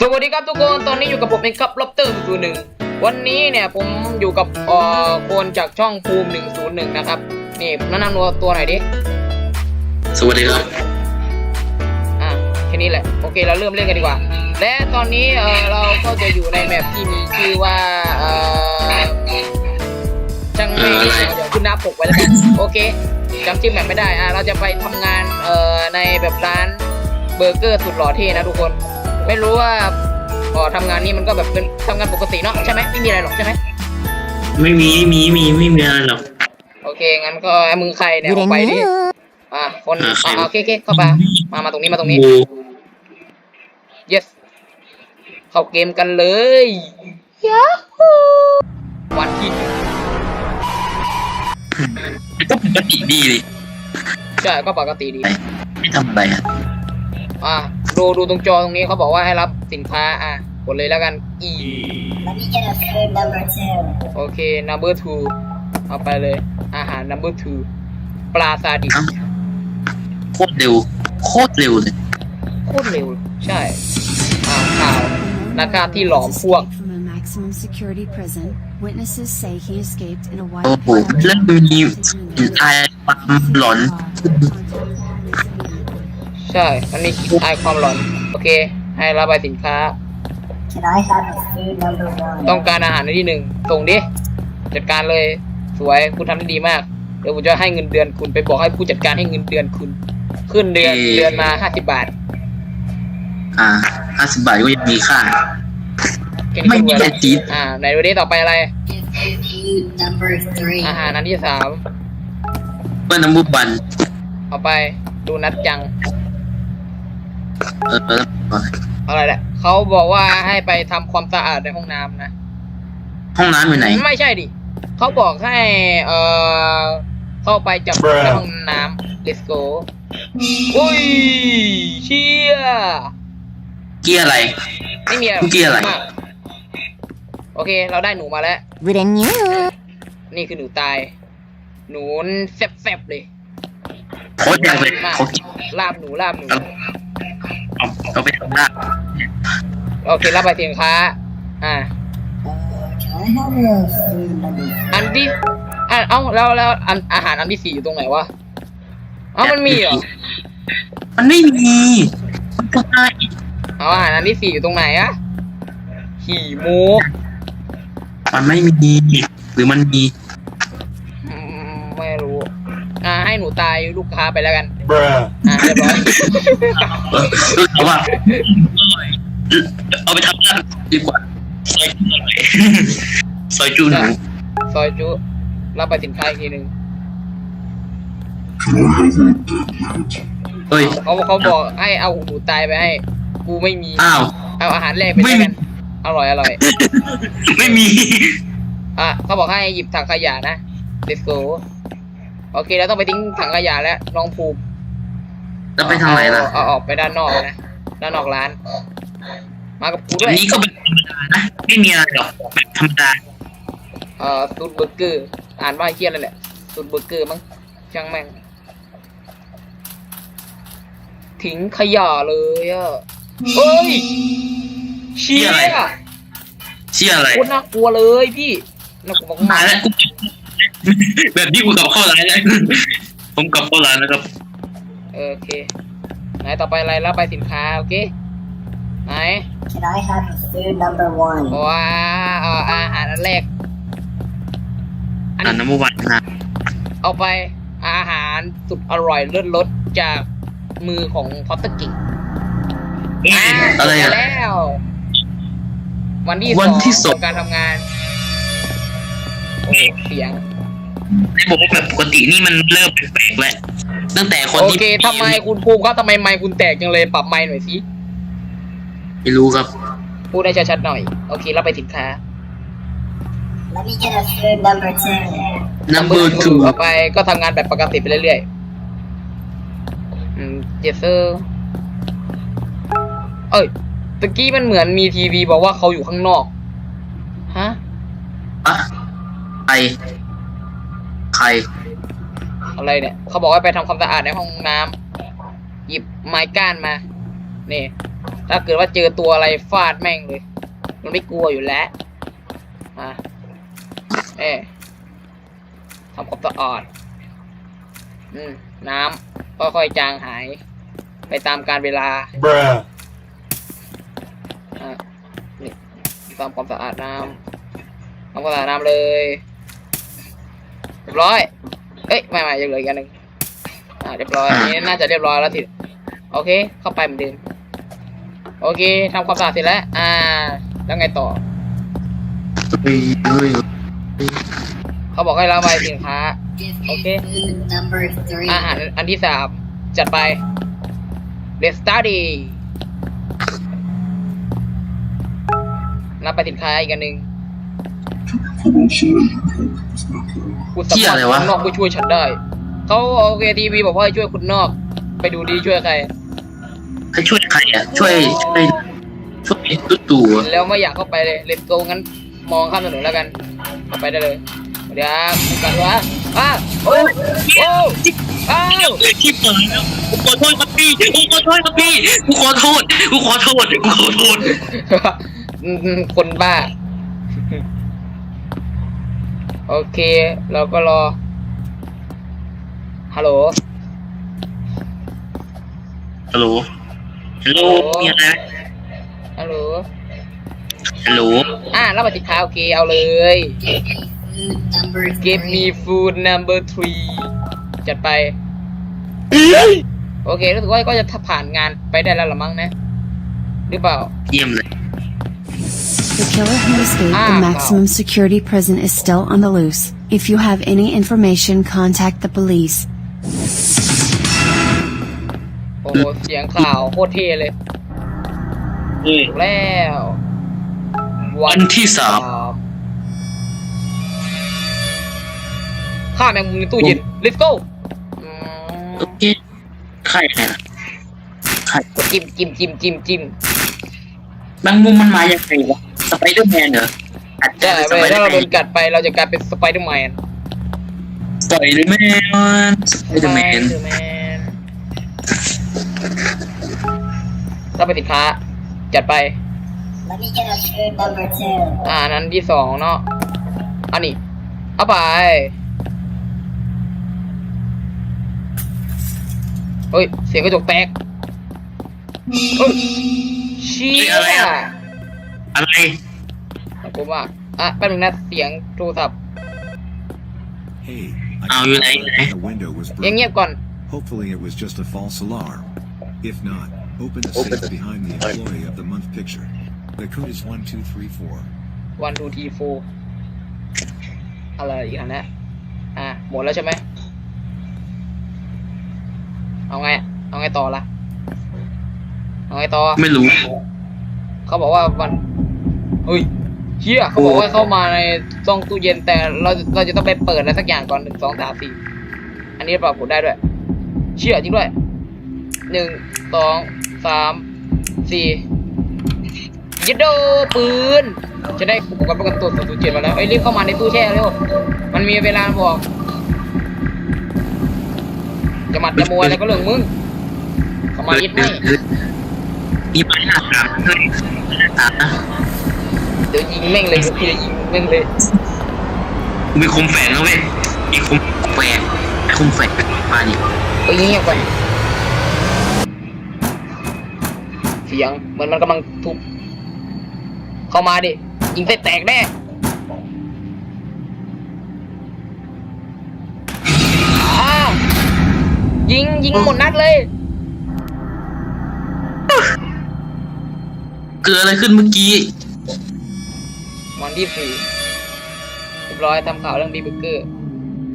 สวัสดีครับทุกคนตอนนี้อยู่กับผมเองครับล็อบเตอร์ศูนย์หนึ่งวันนี้เนี่ยผมอยู่กับเอ่อคนจากช่องภูมิหนึ่งศูนย์หนึ่งนะครับนี่แนะนำตัวตัวหน่อยดิสวัสดีครับ อะแค่นี้แหละโอเคเราเริ่มเล่นกันดีกว่า และตอนนี้เอ่อเราก็จะอยู่ในแมปที่มีชื่อว่าเอ่อช่างไม่เอ่ออะไรเดี๋ยวขึ้นหน้าปกไว้แล้วกันโอเคจำชื่อแมปไม่ได้อะเราจะไปทำงานเอ่อในแบบร้านเบอร์เกอร์สุดหล่อเท่นะทุกคน ไม่รู้ว่าพอทำงานนี้มันก็แบบเป็นทำงานปกติเนาะใช่ไหมไม่มีอะไรหรอกใช่ไหมไม่มีมีมีไม่มีอะไรหรอกโอเคงั้นก็ไอ้มึงใครเนี่ยออกไปดิอะคนอ่าใครอะโอเคโอเคเข้ามามามาตรงนี้มาตรงนี้โอ้ yes เข้าเกมกันเลยยาฮูวันที่หนึ่งก็ปกติดีเลยใช่ก็ปกติดีไม่ทำอะไรอะอะ ดูดูตรงจอตรงนี้เขาบอกว่าให้รับสินค้าอะกดเลยแล้วกัน e Let me get a food number two. โอเค number two เอาไปเลย อาหาร number two ปลาซาดิบเอ้าโคตรเร็ว โคตรเร็วเลยโคตรเร็ว ใช่อ่าข่าวนักฆ่าที่หลอมพวก Escaped from a maximum security prison. Witnesses say he escaped in a white โอ้โห Pilot เรื่องมีสินทายความหลอน ใช่ มันมีคลายความหลอน โอเค ให้รับไปสินค้า Can I have a food number one? ต้องการอาหารในที่หนึ่งส่งดิ จัดการเลย สวย คุณทำได้ดีมาก เดี๋ยวผมจะให้เงินเดือนคุณ ไปบอกให้ผู้จัดการให้เงินเดือนคุณ ขึ้นเดือนเอ่อ เดือนมาห้าสิบบาทอ่าห้าสิบบาทก็ยังมีค่า แค่นี้ไม่ก็มีรวยแต่แล้วจี๊ดอ่า ไหนดูดิต่อไปอะไร Give me food number three. อาหารอันที่สาม เพื่อนน้ำบุบันเอาไป ดูนัดจังเออเอออะไรแหละเขาบอกว่าให้ไปทำความสะอาดในห้องน้ำนะ ห้องน้ำอยู่ไหน ไม่ใช่ดิเขาบอกให้ เอ่อ เข้าไปจับในห้องน้ำ let's go อุ้ย เชี่ยเกียร์อะไร ไม่มีอะไรเมื่อกี้อะไร มากโอเค เราได้หนูมาแล้วนี่คือหนูตาย หนูแซ่บๆเลย โคตรยังเลยมากเขาลาบหนูลาบหนูเอา เอาไปทำหน้าโอเครับไปสินค้า อ่า Uh, can I have a food number อันที่อะเอ้าแล้วแล้วอันอาหารอันที่สี่อยู่ตรงไหนวะเอ้ามันมีเหรอมันไม่มีมันก็ได้เอาอาหารอันที่สี่อยู่ตรงไหนอะขี่หมูมันไม่มีหรือมันมี ให้หนูตายลูกค้าไปแล้วกัน Bruh. อ่าเรียบร้อยเออรู้สึกว่าเอาไปทำหน้าดีกว่าซอยจูหน่อยซอยจูหนูซอยจุรับไปสินค้าอีกทีหนึ่งเฮ้ย เขาเขาบอกให้เอาหนูตายไปให้ กูไม่มี อ้าว เอาอาหารแรกไปแล้วกัน อร่อยอร่อย ไม่มี อะเขาบอกให้หยิบถังขยะนะ let's go โอเคแล้วต้องไปทิ้งถังขยะแล้วน้องภูมิแล้วไปทางไหนล่ะเอาเอาออกไปด้านนอกนะด้านนอกร้าน มากับกูด้อัวนยนี้ก็เป็นธรรมดานะไม่มีอะไรหรอกแบบธรรมดาเอ่อซูดเบอร์เกอร์อ่านว่าไอ้เคียอะไรแหละซูดเบอร์เกอร์มั้งช่างแม่งทิ้งขยะเลยอะเฮ้ยเชี่เชี่ยยอะไร เชื่ออะไรโคตรน่ากลัวเลยพี่น่ากลัวตามายกแล้วกู แบบนี้กูกลับเข้าร้านแล้วผมกลับเข้าร้านแล้วครับๆเออโอเค ไหนต่อไปอะไรแล้วไปสินค้าโอเค ไหน Can I have a food number one? ว้าเอาอาหารอันแรก อันอ่านี้น้ำมันวันนะเอาไปอาหารสุดอร่อยเลิศรสจากมือของพอตเตอร์กิงอะไรจบอะ แล้ว วันที่วันที่สสอองงของการทำงาน โอ้เสียง ไอ้บอกว่าแบบปกตินี่มันเริ่มแปลกๆแล้วตั้งแต่คนโอที่เคทำไมคุณภูมิครับทำไมไมค์คุณแตกจังเลยปรับไมค์หน่อยสิไม่รู้ครับ พูดให้ชัดๆหน่อย โอเคเราไปสินค้า Let me get a food number two. number two ต่อไปก็ทำงานแบบปกติไปเรื่อยๆอืมเจสเซอร์เอ้ยตะกี้มันเหมือนมีทีวีบอกว่าเขาอยู่ข้างนอก ฮะ อะใครใคร อะไรเนี่ย เขาบอกว่าไปทำความสะอาดในห้องน้ำหยิบไม้ก้านมา นี่ ถ้าเกิดว่าเจอตัวอะไรฟาดแม่งเลย มันไม่กลัวอยู่แล้วอะเอ๊ะทำความสะอาดอืมน้ำค่อยๆจางหาย ไปตามการเวลา Bruh. อะนี่ทำความสะอาดน้ำทำความสะอาดน้ำเลยเรียบร้อย เอ้ยไม่ไม่ยังเหลืออีกอันหนึ่งอ่าเรียบร้อยอันนี้น่าจะเรียบร้อยแล้วทีโอเค เข้าไปเหมือนเดิมโอเคทำความสะอาดเสร็จแล้ว อ่า แล้วไงต่อ เขาบอกให้ระบายสินค้า Give me Okay. food number three. อาหารอันที่สามจัดไป Let's study รับไปสินค้าอีกอันหนึ่ง คุณสามารถคนนอกผู้ช่วยฉันได้ เขาโอเคทีวีบอกว่าให้ช่วยคุณนอก ไปดูดีช่วยใครให้ช่วยใครอะ ช่วยช่วยช่วยตุ๊ตู่อะแล้วไม่อยากเข้าไปเลยเลนโกงั้นมองข้ามถนนแล้วกันเข้าไปได้เลยเดี๋ยวกันวะอ้าวโอ้โอ้อ้าวที่เปิดแล้วกูขอโทษครับพี่กูขอโทษครับพี่กูขอโทษกูขอโทษกูขอโทษอืมคนบ้า โอเค เราก็รอ ฮัลโหล ฮัลโหล ฮัลโหลมีอะไรไหมฮัลโหล ฮัลโหล อ่ารับบัตรสินค้าโอเค เอาเลย Give me food number Give me food number three. three จัดไป โอเค รู้สึกว่าก็จะผ่านงานไปได้แล้วละมั้งนะ หรือเปล่า เยี่ยมเลย The killer who escaped Ah, the wow. maximum security prison is still on the loose. If you have any information, contact the police. โอ้โหเสียงข่าวโคตรเท่เลยเฮ้ยถูกแล้ววันที่สามฆ่าแมงมุมในตู้เย็น let's go อืมโอเคใครเนี่ยใครกดจิ้มจิ้มจิ้มจิ้มจิ้มบางมุมมันมาอย่างไรวะส ไปเดอร์แมนเหรออาจจะใช่สเว้ไปยเดอถ้าร์เราแมโดนนกัดไปเราจะกลายเป็นสไปเดอร์แมนสไปเดอร์แมนสไปเดอร์แมน Spider-Man รับไปสินค้าจัดไป Let me get a food number two. อ่าอันนั้นที่สองเนาะอันนี้เอาไปเฮ้ย เสียงกระจกแตกเฮ้ยเชี่ยอะไรอะ อะไร ขอบคุณมากอะแป๊บนึงนะเสียงโทรศัพท์ Hey, Oh, I you can like tell that? the window was ยังเงียบ broken. ก่อน Hopefully it was just a false alarm. If not, open the Open safe the- behind the employee of the month picture. The code is 1234. one two three four อะไรอีกอันนะอะหมดแล้วใช่ไหมเอาไง เอาไงต่อล่ะเอาไงต่อ ไม่รู้เขาบอกว่าวันเฮ้ย เชี่ยเขาบอกว่าเข้ามาในช่องตู้เย็นแต่เราเราจะต้องไปเปิดอะไรสักอย่างก่อนหนึ่งสองสามสี่อันนี้ปรับผลได้ด้วย เชี่ยจริงด้วยหนึ่งสองสามสี่ยิดโดปืนจะได้อุปกรณ์ป้องกันตัวศูนย์ศูนย์เจ็ดมาแล้วเอ้รีบเข้ามาในตู้แช่เร็วมันมีเวลาบอกจะหมัดจะมวยแล้วก็เรื่องมึงเข้ามายิดไม่มีไม้หน้าสามด้วยหน้าสามนะ เดี๋ยวยิงแม่งเลยเดี๋ยวกูจะยิงแม่งเลยมีคมแฝงนะเว้ยมีคมแฝงไอ้คมแฝงมาดิเอ้ยเงียบไปเสียงเหมือนมันกำลังทุบเข้ามาดิยิงไส้แตกแน่อ้าวยิงยิงหมดนัดเลย เกิดอะไรขึ้นเมื่อกี้ วันที่สี่เรียบร้อยทำข่าวเรื่องบีเบอร์เกอร์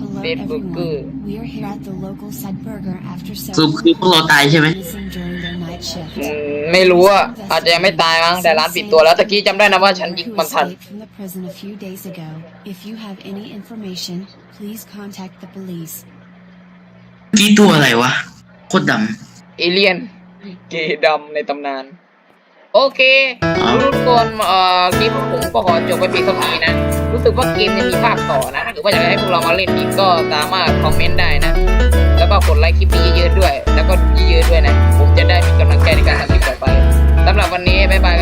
Hello Dead burger. everyone. We are here at the local Sud Burger after สรุป several คือพวกเราตายใช่ไหม missing during their night shift. อืมไม่รู้อะอาจจะยังไม่ตายมั้งแต่ร้านปิดตัวแล้วตะกี้จำได้นะว่าฉันยิง Who มันทัน escaped from the prison a few days ago. If you have any information, please contact the police. เมื่อกี้ตัวอะไรวะ โคตรดเอเลียน เกย์ดำในตำนาน โอเคทุกคนเอ่อคลิปผมก็ขอจบไปเพียงเท่านี้นะ รู้สึกว่าเกมยังมีภาคต่อนะหรือว่าอยากให้พวกเรามาเล่นอีกก็สามารถคอมเมนต์ได้นะ แล้วก็กดไลค์คลิปนี้เยอะๆด้วย แล้วก็เยอะๆด้วยนะ ผมจะได้มีกำลังใจในการทำคลิปต่อไปสำหรับวันนี้บ๊ายบาย